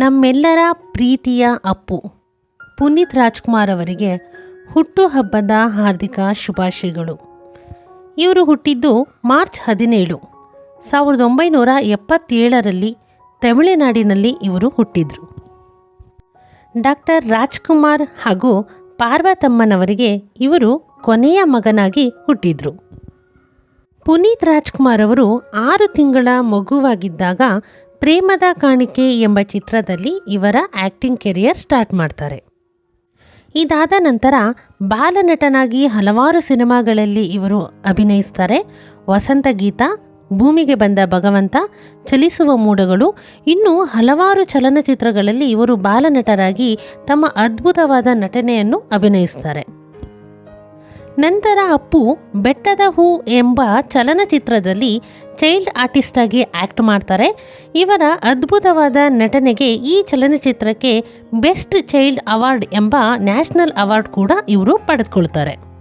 ನಮ್ಮೆಲ್ಲರ ಪ್ರೀತಿಯ ಅಪ್ಪು. ಪುನೀತ್ ರಾಜ್ಕುಮಾರ್ ಅವರಿಗೆ ಹುಟ್ಟುಹಬ್ಬದ ಹಾರ್ದಿಕ ಶುಭಾಶಯಗಳು. ಇವರು ಹುಟ್ಟಿದ್ದು ಮಾರ್ಚ್ ಹದಿನೇಳು. ಸಾವಿರದ ಒಂಬೈನೂರ ಎಪ್ಪತ್ತೇಳರಲ್ಲಿ ತಮಿಳುನಾಡಿನಲ್ಲಿ ಇವರು ಹುಟ್ಟಿದ್ರು. ಡಾಕ್ಟರ್ ರಾಜ್ಕುಮಾರ್ ಹಾಗೂ ಪಾರ್ವತಮ್ಮನವರಿಗೆ ಇವರು ಕೊನೆಯ ಮಗನಾಗಿ ಹುಟ್ಟಿದ್ರು. ಪುನೀತ್ ರಾಜ್ಕುಮಾರ್ ಅವರು ಆರು ತಿಂಗಳ ಮಗುವಾಗಿದ್ದಾಗ ಪ್ರೇಮದ ಕಾಣಿಕೆ ಎಂಬ ಚಿತ್ರದಲ್ಲಿ ಇವರ ಆ್ಯಕ್ಟಿಂಗ್ ಕೆರಿಯರ್ ಸ್ಟಾರ್ಟ್ ಮಾಡ್ತಾರೆ. ಇದಾದ ನಂತರ ಬಾಲನಟನಾಗಿ ಹಲವಾರು ಸಿನಿಮಾಗಳಲ್ಲಿ ಇವರು ಅಭಿನಯಿಸ್ತಾರೆ. ವಸಂತ ಗೀತ, ಭೂಮಿಗೆ ಬಂದ ಭಗವಂತ, ಚಲಿಸುವ ಮೂಡಗಳು, ಇನ್ನೂ ಹಲವಾರು ಚಲನಚಿತ್ರಗಳಲ್ಲಿ ಇವರು ಬಾಲನಟರಾಗಿ ತಮ್ಮ ಅದ್ಭುತವಾದ ನಟನೆಯನ್ನು ಅಭಿನಯಿಸ್ತಾರೆ. ನಂತರ ಅಪ್ಪು ಬೆಟ್ಟದ ಹೂ ಎಂಬ ಚಲನಚಿತ್ರದಲ್ಲಿ ಚೈಲ್ಡ್ ಆರ್ಟಿಸ್ಟ್ ಆಗಿ ಆ್ಯಕ್ಟ್ ಮಾಡ್ತಾರೆ. ಇವರ ಅದ್ಭುತವಾದ ನಟನೆಗೆ ಈ ಚಲನಚಿತ್ರಕ್ಕೆ ಬೆಸ್ಟ್ ಚೈಲ್ಡ್ ಅವಾರ್ಡ್ ಎಂಬ ನ್ಯಾಷನಲ್ ಅವಾರ್ಡ್ ಕೂಡ ಇವರು ಪಡೆದುಕೊಳ್ತಾರೆ.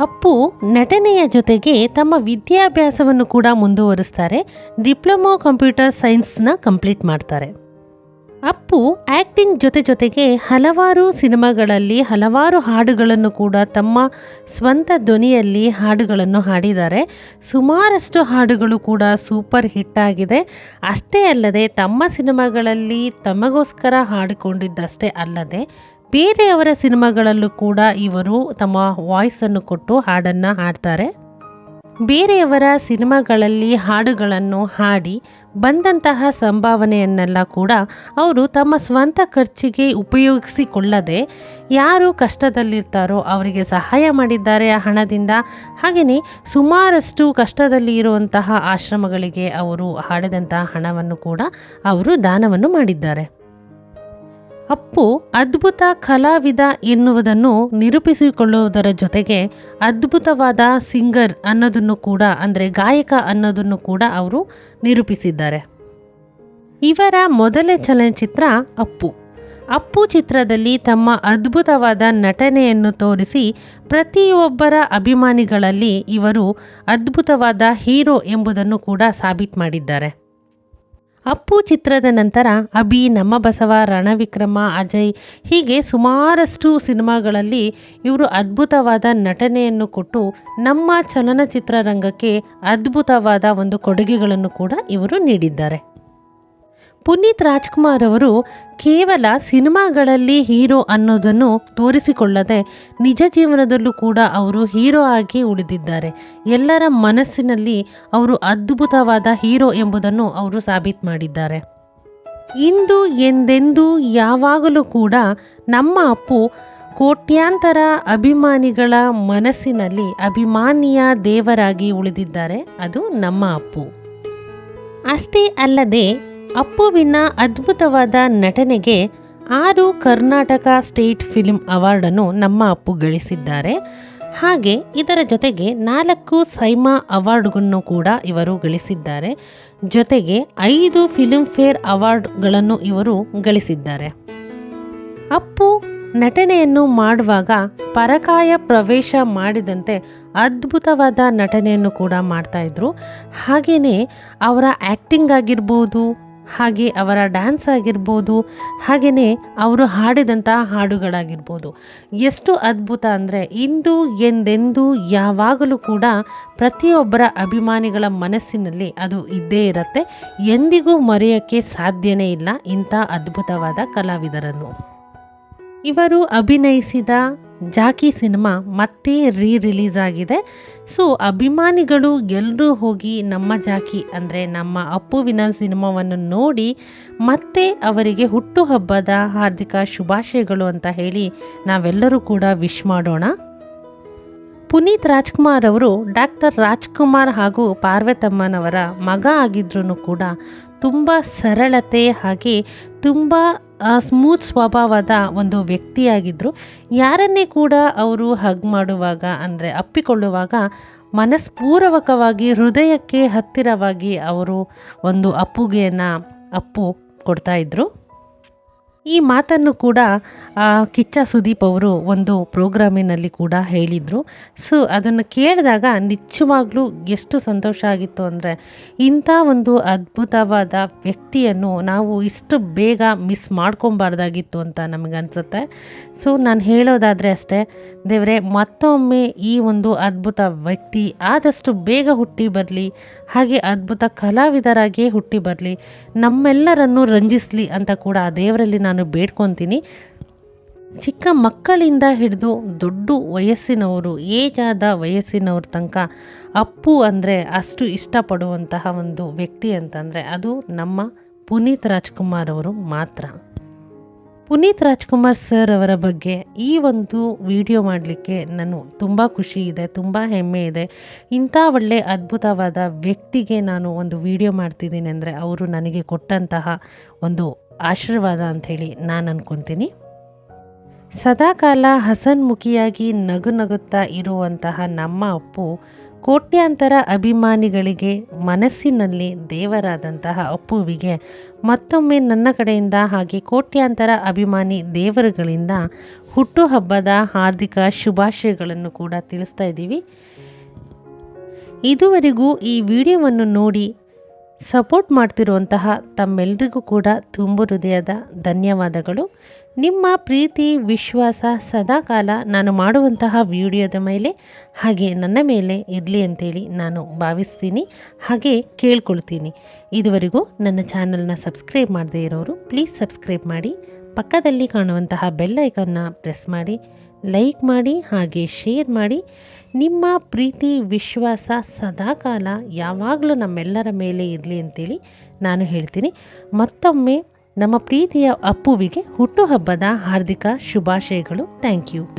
ಅಪ್ಪು ನಟನೆಯ ಜೊತೆಗೆ ತಮ್ಮ ವಿದ್ಯಾಭ್ಯಾಸವನ್ನು ಕೂಡ ಮುಂದುವರಿಸ್ತಾರೆ. ಡಿಪ್ಲೊಮೊ ಕಂಪ್ಯೂಟರ್ ಸೈನ್ಸ್ನ ಕಂಪ್ಲೀಟ್ ಮಾಡ್ತಾರೆ. ಅಪ್ಪು ಆ್ಯಕ್ಟಿಂಗ್ ಜೊತೆ ಜೊತೆಗೆ ಹಲವಾರು ಸಿನಿಮಾಗಳಲ್ಲಿ ಹಲವಾರು ಹಾಡುಗಳನ್ನು ಕೂಡ ತಮ್ಮ ಸ್ವಂತ ಧ್ವನಿಯಲ್ಲಿ ಹಾಡುಗಳನ್ನು ಹಾಡಿದ್ದಾರೆ. ಸುಮಾರಷ್ಟು ಹಾಡುಗಳು ಕೂಡ ಸೂಪರ್ ಹಿಟ್ ಆಗಿದೆ. ಅಷ್ಟೇ ಅಲ್ಲದೆ ತಮ್ಮ ಸಿನಿಮಾಗಳಲ್ಲಿ ತಮಗೋಸ್ಕರ ಹಾಡಿಕೊಂಡಿದ್ದಷ್ಟೇ ಅಲ್ಲದೆ ಬೇರೆಯವರ ಸಿನಿಮಾಗಳಲ್ಲೂ ಕೂಡ ಇವರು ತಮ್ಮ ವಾಯ್ಸನ್ನು ಕೊಟ್ಟು ಹಾಡನ್ನು ಹಾಡ್ತಾರೆ. ಬೇರೆಯವರ ಸಿನಿಮಾಗಳಲ್ಲಿ ಹಾಡುಗಳನ್ನು ಹಾಡಿ ಬಂದಂತಹ ಸಂಭಾವನೆಯನ್ನೆಲ್ಲ ಕೂಡ ಅವರು ತಮ್ಮ ಸ್ವಂತ ಖರ್ಚಿಗೆ ಉಪಯೋಗಿಸಿಕೊಳ್ಳದೆ ಯಾರು ಕಷ್ಟದಲ್ಲಿರ್ತಾರೋ ಅವರಿಗೆ ಸಹಾಯ ಮಾಡಿದ್ದಾರೆ ಆ ಹಣದಿಂದ. ಹಾಗೆಯೇ ಸುಮಾರಷ್ಟು ಕಷ್ಟದಲ್ಲಿ ಇರುವಂತಹ ಆಶ್ರಮಗಳಿಗೆ ಅವರು ಹಾಡಿದಂತಹ ಹಣವನ್ನು ಕೂಡ ಅವರು ದಾನವನ್ನು ಮಾಡಿದ್ದಾರೆ. ಅಪ್ಪು ಅದ್ಭುತ ಕಲಾವಿದ ಎನ್ನುವುದನ್ನು ನಿರೂಪಿಸಿಕೊಳ್ಳುವುದರ ಜೊತೆಗೆ ಅದ್ಭುತವಾದ ಸಿಂಗರ್ ಅನ್ನೋದನ್ನು ಕೂಡ, ಅಂದರೆ ಗಾಯಕ ಅನ್ನೋದನ್ನು ಕೂಡ ಅವರು ನಿರೂಪಿಸಿದ್ದಾರೆ. ಇವರ ಮೊದಲ ಚಲನಚಿತ್ರ ಅಪ್ಪು. ಅಪ್ಪು ಚಿತ್ರದಲ್ಲಿ ತಮ್ಮ ಅದ್ಭುತವಾದ ನಟನೆಯನ್ನು ತೋರಿಸಿ ಪ್ರತಿಯೊಬ್ಬರ ಅಭಿಮಾನಿಗಳಲ್ಲಿ ಇವರು ಅದ್ಭುತವಾದ ಹೀರೋ ಎಂಬುದನ್ನು ಕೂಡ ಸಾಬೀತು ಮಾಡಿದ್ದಾರೆ. ಅಪ್ಪು ಚಿತ್ರದ ನಂತರ ಅಭಿ, ನಮ್ಮ ಬಸವ, ರಣವಿಕ್ರಮ, ಅಜಯ್ ಹೀಗೆ ಸುಮಾರಷ್ಟು ಸಿನಿಮಾಗಳಲ್ಲಿ ಇವರು ಅದ್ಭುತವಾದ ನಟನೆಯನ್ನು ಕೊಟ್ಟು ನಮ್ಮ ಚಲನಚಿತ್ರರಂಗಕ್ಕೆ ಅದ್ಭುತವಾದ ಒಂದು ಕೊಡುಗೆಗಳನ್ನು ಕೂಡ ಇವರು ನೀಡಿದ್ದಾರೆ. ಪುನೀತ್ ರಾಜ್ಕುಮಾರ್ ಅವರು ಕೇವಲ ಸಿನಿಮಾಗಳಲ್ಲಿ ಹೀರೋ ಅನ್ನೋದನ್ನು ತೋರಿಸಿಕೊಳ್ಳದೆ ನಿಜ ಜೀವನದಲ್ಲೂ ಕೂಡ ಅವರು ಹೀರೋ ಆಗಿ ಉಳಿದಿದ್ದಾರೆ. ಎಲ್ಲರ ಮನಸ್ಸಿನಲ್ಲಿ ಅವರು ಅದ್ಭುತವಾದ ಹೀರೋ ಎಂಬುದನ್ನು ಅವರು ಸಾಬೀತು ಮಾಡಿದ್ದಾರೆ. ಇಂದು ಎಂದೆಂದೂ ಯಾವಾಗಲೂ ಕೂಡ ನಮ್ಮ ಅಪ್ಪು ಕೋಟ್ಯಾಂತರ ಅಭಿಮಾನಿಗಳ ಮನಸ್ಸಿನಲ್ಲಿ ಅಭಿಮಾನಿಯ ದೇವರಾಗಿ ಉಳಿದಿದ್ದಾರೆ. ಅದು ನಮ್ಮ ಅಪ್ಪು. ಅಷ್ಟೇ ಅಲ್ಲದೆ ಅಪ್ಪುವಿನ ಅದ್ಭುತವಾದ ನಟನೆಗೆ ಆರು ಕರ್ನಾಟಕ ಸ್ಟೇಟ್ ಫಿಲ್ಮ್ ಅವಾರ್ಡನ್ನು ನಮ್ಮ ಅಪ್ಪು ಗಳಿಸಿದ್ದಾರೆ. ಹಾಗೆ ಇದರ ಜೊತೆಗೆ ನಾಲ್ಕು ಸೈಮಾ ಅವಾರ್ಡ್ಗಳನ್ನು ಕೂಡ ಇವರು ಗಳಿಸಿದ್ದಾರೆ. ಜೊತೆಗೆ ಐದು ಫಿಲ್ಮ್ ಫೇರ್ ಅವಾರ್ಡ್ಗಳನ್ನು ಇವರು ಗಳಿಸಿದ್ದಾರೆ. ಅಪ್ಪು ನಟನೆಯನ್ನು ಮಾಡುವಾಗ ಪರಕಾಯ ಪ್ರವೇಶ ಮಾಡಿದಂತೆ ಅದ್ಭುತವಾದ ನಟನೆಯನ್ನು ಕೂಡ ಮಾಡ್ತಾಯಿದ್ರು ಹಾಗೆಯೇ ಅವರ ಆ್ಯಕ್ಟಿಂಗ್ ಆಗಿರ್ಬೋದು ಹಾಗೆ ಅವರ ಡ್ಯಾನ್ಸ್ ಆಗಿರ್ಬೋದು ಹಾಗೆಯೇ ಅವರು ಹಾಡಿದಂಥ ಹಾಡುಗಳಾಗಿರ್ಬೋದು. ಎಷ್ಟು ಅದ್ಭುತ ಅಂದರೆ ಇಂದು ಎಂದೆಂದೂ ಯಾವಾಗಲೂ ಕೂಡ ಪ್ರತಿಯೊಬ್ಬರ ಅಭಿಮಾನಿಗಳ ಮನಸ್ಸಿನಲ್ಲಿ ಅದು ಇದ್ದೇ ಇರುತ್ತೆ. ಎಂದಿಗೂ ಮರೆಯೋಕ್ಕೆ ಸಾಧ್ಯನೇ ಇಲ್ಲ ಇಂಥ ಅದ್ಭುತವಾದ ಕಲಾವಿದರನ್ನು. ಇವರು ಅಭಿನಯಿಸಿದ ಜಾಕಿ ಸಿನಿಮಾ ಮತ್ತೆ ರೀ ರಿಲೀಸ್ ಆಗಿದೆ. ಸೊ ಅಭಿಮಾನಿಗಳು ಎಲ್ಲರೂ ಹೋಗಿ ನಮ್ಮ ಜಾಕಿ ಅಂದರೆ ನಮ್ಮ ಅಪ್ಪುವಿನ ಸಿನಿಮಾವನ್ನು ನೋಡಿ ಮತ್ತೆ ಅವರಿಗೆ ಹುಟ್ಟುಹಬ್ಬದ ಹಾರ್ದಿಕ ಶುಭಾಶಯಗಳು ಅಂತ ಹೇಳಿ ನಾವೆಲ್ಲರೂ ಕೂಡ ವಿಶ್ ಮಾಡೋಣ. ಪುನೀತ್ ರಾಜ್ಕುಮಾರ್ ಅವರು ಡಾಕ್ಟರ್ ರಾಜ್ಕುಮಾರ್ ಹಾಗೂ ಪಾರ್ವತಮ್ಮನವರ ಮಗ ಆಗಿದ್ರೂ ಕೂಡ ತುಂಬ ಸರಳತೆ ಹಾಗೆ ತುಂಬ ಸ್ಮೂತ್ ಸ್ವಭಾವದ ಒಂದು ವ್ಯಕ್ತಿಯಾಗಿದ್ದರು ಯಾರನ್ನೇ ಕೂಡ ಅವರು ಹಗ್ ಮಾಡುವಾಗ, ಅಂದರೆ ಅಪ್ಪಿಕೊಳ್ಳುವಾಗ ಮನಸ್ಪೂರ್ವಕವಾಗಿ, ಹೃದಯಕ್ಕೆ ಹತ್ತಿರವಾಗಿ ಅವರು ಒಂದು ಅಪ್ಪುಗೆಯನ್ನು ಅಪ್ಪು ಕೊಡ್ತಾಯಿದ್ರು ಈ ಮಾತನ್ನು ಕೂಡ ಕಿಚ್ಚ ಸುದೀಪ್ ಅವರು ಒಂದು ಪ್ರೋಗ್ರಾಮಿನಲ್ಲಿ ಕೂಡ ಹೇಳಿದರು. ಸೊ, ಅದನ್ನು ಕೇಳಿದಾಗ ನಿಜವಾಗ್ಲೂ ಎಷ್ಟು ಸಂತೋಷ ಆಗಿತ್ತು ಅಂದರೆ, ಇಂಥ ಒಂದು ಅದ್ಭುತವಾದ ವ್ಯಕ್ತಿಯನ್ನು ನಾವು ಇಷ್ಟು ಬೇಗ ಮಿಸ್ ಮಾಡ್ಕೊಬಾರ್ದಾಗಿತ್ತು ಅಂತ ನಮಗನ್ಸುತ್ತೆ ಸೊ, ನಾನು ಹೇಳೋದಾದರೆ ಅಷ್ಟೇ, ದೇವರೇ, ಮತ್ತೊಮ್ಮೆ ಈ ಒಂದು ಅದ್ಭುತ ವ್ಯಕ್ತಿ ಆದಷ್ಟು ಬೇಗ ಹುಟ್ಟಿ ಬರಲಿ, ಹಾಗೆ ಅದ್ಭುತ ಕಲಾವಿದರಾಗಿಯೇ ಹುಟ್ಟಿ ಬರಲಿ, ನಮ್ಮೆಲ್ಲರನ್ನು ರಂಜಿಸಲಿ ಅಂತ ಕೂಡ ಆ ದೇವರಲ್ಲಿ ಬೇಡ್ಕೊತೀನಿ. ಚಿಕ್ಕ ಮಕ್ಕಳಿಂದ ಹಿಡಿದು ದೊಡ್ಡ ವಯಸ್ಸಿನವರು, ಏಜಾದ ವಯಸ್ಸಿನವ್ರ ತನಕ ಅಪ್ಪು ಅಂದರೆ ಅಷ್ಟು ಇಷ್ಟಪಡುವಂತಹ ಒಂದು ವ್ಯಕ್ತಿ ಅಂತಂದರೆ ಅದು ನಮ್ಮ ಪುನೀತ್ ರಾಜ್ಕುಮಾರ್ ಅವರು ಮಾತ್ರ. ಪುನೀತ್ ರಾಜ್ಕುಮಾರ್ ಸರ್ ಅವರ ಬಗ್ಗೆ ಈ ಒಂದು ವಿಡಿಯೋ ಮಾಡಲಿಕ್ಕೆ ನಾನು ತುಂಬ ಖುಷಿ ಇದೆ, ತುಂಬ ಹೆಮ್ಮೆ ಇದೆ. ಇಂಥ ಒಳ್ಳೆ ಅದ್ಭುತವಾದ ವ್ಯಕ್ತಿಗೆ ನಾನು ಒಂದು ವಿಡಿಯೋ ಮಾಡ್ತಿದ್ದೀನಿ ಅಂದರೆ ಅವರು ನನಗೆ ಕೊಟ್ಟಂತಹ ಒಂದು ಆಶೀರ್ವಾದ ಅಂಥೇಳಿ ನಾನು ಅನ್ಕೊತೀನಿ. ಸದಾಕಾಲ ಹಸನ್ಮುಖಿಯಾಗಿ ನಗು ನಗುತ್ತಾ ಇರುವಂತಹ ನಮ್ಮ ಅಪ್ಪು ಕೋಟ್ಯಾಂತರ ಅಭಿಮಾನಿಗಳಿಗೆ ಮನಸ್ಸಿನಲ್ಲಿ ದೇವರಾದಂತಹ ಅಪ್ಪುವಿಗೆ ಮತ್ತೊಮ್ಮೆ ನನ್ನ ಕಡೆಯಿಂದ ಹಾಗೆ ಕೋಟ್ಯಾಂತರ ಅಭಿಮಾನಿ ದೇವರುಗಳಿಂದ ಹುಟ್ಟುಹಬ್ಬದ ಹಾರ್ದಿಕ ಶುಭಾಶಯಗಳನ್ನು ಕೂಡ ತಿಳಿಸ್ತಾ ಇದ್ದೀವಿ. ಇದುವರೆಗೂ ಈ ವಿಡಿಯೋವನ್ನು ನೋಡಿ ಸಪೋರ್ಟ್ ಮಾಡ್ತಿರುವಂತಹ ತಮ್ಮೆಲ್ಲರಿಗೂ ಕೂಡ ತುಂಬ ಹೃದಯದ ಧನ್ಯವಾದಗಳು. ನಿಮ್ಮ ಪ್ರೀತಿ, ವಿಶ್ವಾಸ ಸದಾಕಾಲ ನಾನು ಮಾಡುವಂತಹ ವಿಡಿಯೋದ ಮೇಲೆ ಹಾಗೆ ನನ್ನ ಮೇಲೆ ಇರಲಿ ಅಂತೇಳಿ ನಾನು ಭಾವಿಸ್ತೀನಿ, ಹಾಗೆ ಕೇಳ್ಕೊಳ್ತೀನಿ. ಇದುವರೆಗೂ ನನ್ನ ಚಾನಲ್ನ ಸಬ್ಸ್ಕ್ರೈಬ್ ಮಾಡದೇ ಇರೋರು ಪ್ಲೀಸ್ ಸಬ್ಸ್ಕ್ರೈಬ್ ಮಾಡಿ, ಪಕ್ಕದಲ್ಲಿ ಕಾಣುವಂತಹ ಬೆಲ್ ಐಕನ್ನ ಪ್ರೆಸ್ ಮಾಡಿ, ಲೈಕ್ ಮಾಡಿ, ಹಾಗೆ ಶೇರ್ ಮಾಡಿ. ನಿಮ್ಮ ಪ್ರೀತಿ, ವಿಶ್ವಾಸ ಸದಾಕಾಲ ಯಾವಾಗಲೂ ನಮ್ಮೆಲ್ಲರ ಮೇಲೆ ಇರಲಿ ಅಂತೇಳಿ ನಾನು ಹೇಳ್ತೀನಿ. ಮತ್ತೊಮ್ಮೆ ನಮ್ಮ ಪ್ರೀತಿಯ ಅಪ್ಪುವಿಗೆ ಹುಟ್ಟುಹಬ್ಬದ ಹಾರ್ದಿಕ ಶುಭಾಶಯಗಳು. Thank you.